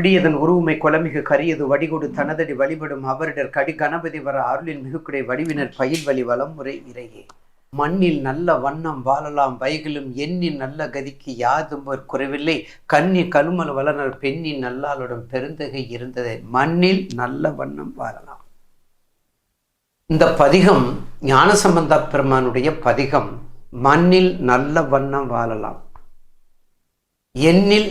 பிடியதன் உருவுமை கொலமிகு கரியது வடிகொடு தனதடி வழிபடும் அவரிடர் கடி கணபதி வர அருளின் மிகுக்குடை வடிவினர் பயில் வழி வலம் முறை இறையே. மண்ணில் நல்ல வண்ணம் வாழலாம் வைகளும் எண்ணின் நல்ல கதிக்கு யாதும் ஒரு குறைவில்லை. கண்ணி கருமல் வளனர் பெண்ணின் நல்லாளுடன் பெருந்தகை இருந்தது. மண்ணில் நல்ல வண்ணம் வாழலாம். இந்த பதிகம் ஞானசம்பந்த பெருமானுடைய பதிகம் மண்ணில் நல்ல வண்ணம் வாழலாம். எண்ணில்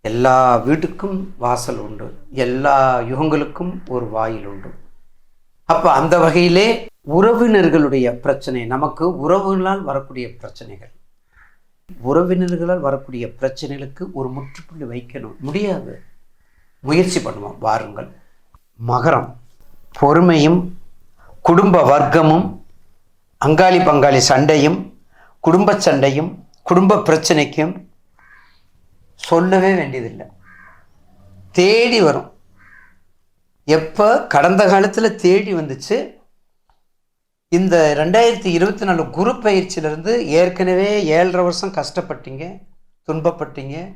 எல்லா வீட்டுக்கும் வாசல் உண்டு. எல்லா யுகங்களுக்கும் ஒரு வாயில் உண்டு. அப்போ அந்த வகையிலே உறவினர்களுடைய பிரச்சனை நமக்கு உறவுகளால் வரக்கூடிய பிரச்சனைகள். உறவினர்களால் வரக்கூடிய பிரச்சனைகளுக்கு ஒரு முற்றுப்புள்ளி வைக்கணும். முடியாது. முயற்சி பண்ணுவோம். வாருங்கள். மகரம் பொறுமையும் குடும்ப வர்க்கமும் அங்காளி பங்காளி சண்டையும் குடும்ப சண்டையும் குடும்ப பிரச்சனைக்கும் சொல்லவே வேண்டியதில்லை. தேடி வரும். எப்போ? கடந்த காலத்தில் தேடி வந்துச்சு. இந்த ரெண்டாயிரத்தி இருபத்தி நாலு குரு பயிற்சியிலேருந்து ஏற்கனவே ஏழரை வருஷம் கஷ்டப்பட்டீங்க துன்பப்பட்டீங்க.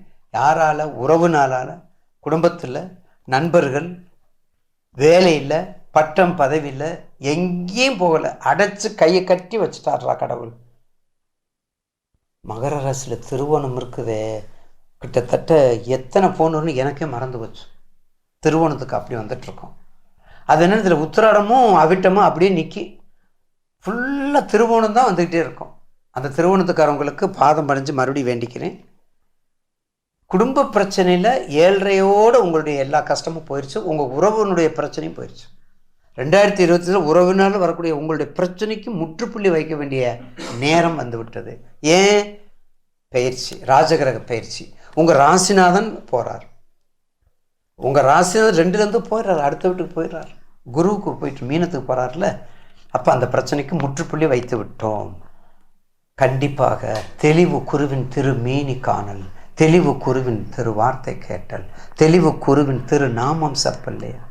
உறவு நாளால் குடும்பத்தில் நண்பர்கள் வேலையில் பட்டம் பதவியில் எங்கேயும் போகலை. அடைச்சி கையை கட்டி வச்சுட்டாரா கடவுள். மகர ராசியில் திருவோணம் இருக்குதே. கிட்டத்தட்ட எத்தனை போகணுன்னு எனக்கே மறந்து போச்சு. திருவோணத்துக்கு அப்படி வந்துட்டுருக்கோம். அது என்ன இதில் உத்திராடமும் அவிட்டமும் அப்படியே நிற்கி ஃபுல்லாக திருவோணம் தான் வந்துக்கிட்டே இருக்கும். அந்த திருவோணத்துக்காரவங்களுக்கு பாதம் படைஞ்சு மறுபடியும் வேண்டிக்கிறேன். குடும்ப பிரச்சனையில் ஏழ்றையோடு உங்களுடைய எல்லா கஷ்டமும் போயிடுச்சு உங்கள் உறவினுடைய பிரச்சனையும் போயிடுச்சு ரெண்டாயிரத்தி இருபத்தில் உறவினால் வரக்கூடிய உங்களுடைய பிரச்சனைக்கு முற்றுப்புள்ளி வைக்க வேண்டிய நேரம் வந்துவிட்டது ஏன்? பயிற்சி ராஜகிரக பயிற்சி உங்கள் ராசிநாதன் போகிறார் உங்கள் ராசிநாதன் ரெண்டுலேருந்து போயிடுறார் அடுத்த வீட்டுக்கு போயிடுறார் குருவுக்கு போயிட்டு மீனத்துக்கு போகிறார்ல அப்போ அந்த பிரச்சனைக்கு முற்றுப்புள்ளி வைத்து விட்டோம். கண்டிப்பாக தெளிவு குருவின் திரு மீனி காணல் தெளிவு குருவின் திரு வார்த்தை கேட்டல் தெளிவு குருவின் திரு நாமம் சப்பல்லையா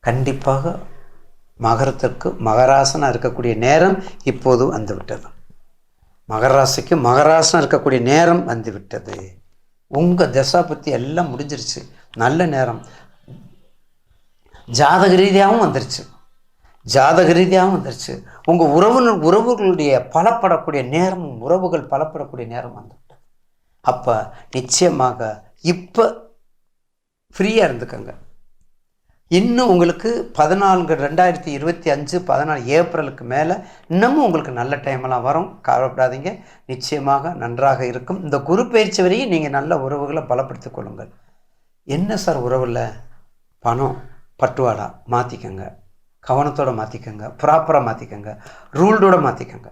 கண்டிப்பாக மகரத்திற்கு மகராசனாக இருக்கக்கூடிய நேரம் இப்போது வந்துவிட்டது. மகராசிக்கு மகராசனாக இருக்கக்கூடிய நேரம் வந்து விட்டது உங்கள் தசா பற்றி எல்லாம் முடிஞ்சிருச்சு. நல்ல நேரம். ஜாதக ரீதியாகவும் வந்துருச்சு. ஜாதக ரீதியாகவும் வந்துருச்சு. உங்கள் உறவினர் உறவுகளுடைய பலப்படக்கூடிய நேரம் உறவுகள் பலப்படக்கூடிய நேரம் வந்துவிட்டது. அப்போ நிச்சயமாக இப்போ ஃப்ரீயாக இருந்துக்கங்க. இன்னும் உங்களுக்கு பதினான்கு ரெண்டாயிரத்தி இருபத்தி அஞ்சு பதினாலு ஏப்ரலுக்கு மேலே இன்னமும் உங்களுக்கு நல்ல டைமெல்லாம் வரும். கவலைப்படாதீங்க. நிச்சயமாக நன்றாக இருக்கும். இந்த குரு பயிற்சி வரையும் நீங்கள் நல்ல உறவுகளை பலப்படுத்திக் கொள்ளுங்கள். என்ன சார் உறவில்? பணம் பட்டுவாடா மாற்றிக்கங்க கவனத்தோடு மாற்றிக்கங்க ப்ராப்பராக மாற்றிக்கங்க ரூல்டோடு மாற்றிக்கங்க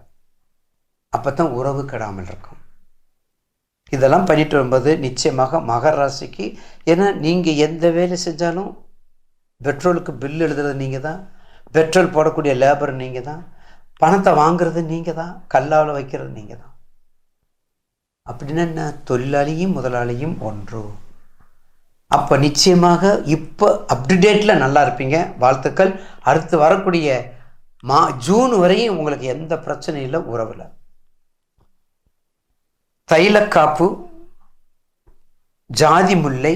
அப்போ தான் உறவு கெடாமல் இருக்கும். இதெல்லாம் பண்ணிட்டு வரும்போது நிச்சயமாக மகர ராசிக்கு ஏன்னா நீங்கள் எந்த வேலை செஞ்சாலும் பெட்ரோலுக்கு பில் எழுதுறது நீங்கள் தான் பெட்ரோல் போடக்கூடிய லேபர் நீங்கள் தான் பணத்தை வாங்குறது நீங்கள் தான் கல்லாவில் வைக்கிறது நீங்கள் தான் அப்படின்னா என்ன? தொழிலாளியும் முதலாளியும் ஒன்று. அப்போ நிச்சயமாக இப்போ அப்டுடேட்டில் நல்லா இருப்பீங்க. வாழ்த்துக்கள். அடுத்து வரக்கூடிய மா ஜூன் வரையும் உங்களுக்கு எந்த பிரச்சனையும் இல்லை உறவில். தைலக்காப்பு ஜாதி முல்லை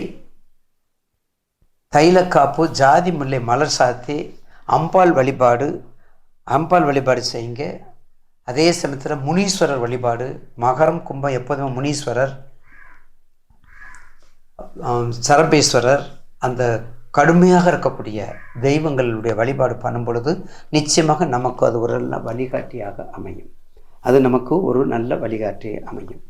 தைலக்காப்பு ஜாதி முல்லை மலர் சாத்தி அம்பாள் வழிபாடு அம்பாள் வழிபாடு செய்யுங்க. அதே சமயத்தில் முனீஸ்வரர் வழிபாடு மகரம் கும்பம் எப்போதுமே முனீஸ்வரர் சரபேஸ்வரர் அந்த கடுமையாக இருக்கக்கூடிய தெய்வங்களுடைய வழிபாடு பண்ணும் பொழுது நிச்சயமாக நமக்கு அது ஒரு நல்ல வழிகாட்டியாக அமையும். அது நமக்கு ஒரு நல்ல வழிகாட்டி அமையும்.